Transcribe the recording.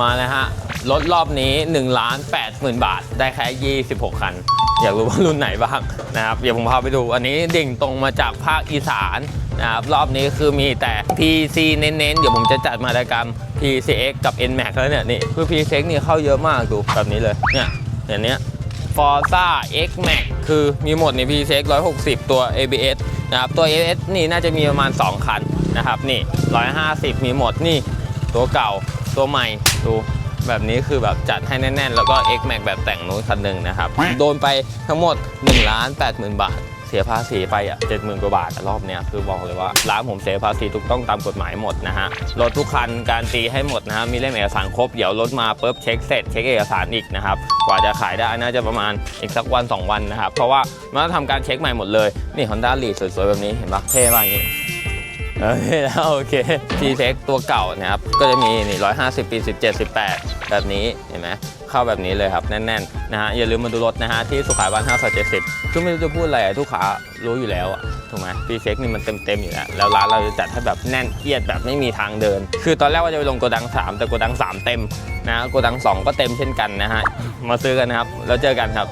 มาเลยฮะ รถรอบนี้1ล้าน8หมื่นบาท ได้แค่ 26 คัน อยากรู้ว่ารุ่นไหนบ้างนะครับ เดี๋ยวผมพาไปดู อันนี้ดิ่งตรงมาจากภาคอีสานนะครับ รอบนี้คือมีแต่ PC เน้นๆ เดี๋ยวผมจะจัดมารายการ PCX กับ NMAX แล้วเนี่ย นี่ คือ PCX นี่เข้าเยอะมากดูแบบนี้เลย เนี่ยอย่างเนี้ย Forza X Max คือมีหมดใน PCX 160 ตัว ABS นะครับ ตัว ABS นี่น่าจะมีประมาณ 2 คันนะครับ นี่ 150 มีหมดนี่ ตัวเก่า ตัวใหม่ดูแบบนี้คือแบบจัดให้แน่น ๆ แล้วก็ X Max แบบแต่งนู้นคันหนึ่งนะครับ โดนไปทั้งหมด1ล้าน8หมื่นบาท เสียภาษีไปอะ70,000กว่าบาทอะรอบเนี้ยคือบอกเลยว่า ร้านผมเสียภาษีถูกต้องตามกฎหมายหมดนะฮะ รถทุกคันการตีให้หมดนะฮะ มีเล่มเอกสารครบ เดี๋ยวรถมาปุ๊บเช็คเสร็จเช็คเอกสารอีกนะครับ กว่าจะขายได้น่าจะประมาณอีกสักวัน 2 วันนะครับ เพราะว่ามันต้องทำการเช็คใหม่หมดเลย นี่ Honda l e a d สวยๆแบบนี้เห็นปะเท่มากอย่างนี้ โอเคแล้วโอเค t t e c ตัวเก่านะครับ ก็จะมีนี่150 ปี 17 18 แบบนี้เห็นไหมเข้าแบบนี้เลยครับแน่นๆนะฮะอย่าลืมมาดูรถนะฮะที่สุขาบ้าน5ซอย70คือไม่รู้จะพูดอะไรทุกขารู้อยู่แล้วอะถูกไหม t t e c นี่มันเต็มๆอยู่แล้วแล้วร้านเราจะจัดให้แบบแน่นเอียดแบบไม่มีทางเดิน คือตอนแรกว่าจะไปลงโกดัง 3 แต่โกดัง 3 เต็มนะโกดัง 2 ก็เต็มเช่นกันนะฮะมาซื้อกันนะครับแล้วเจอกันครับ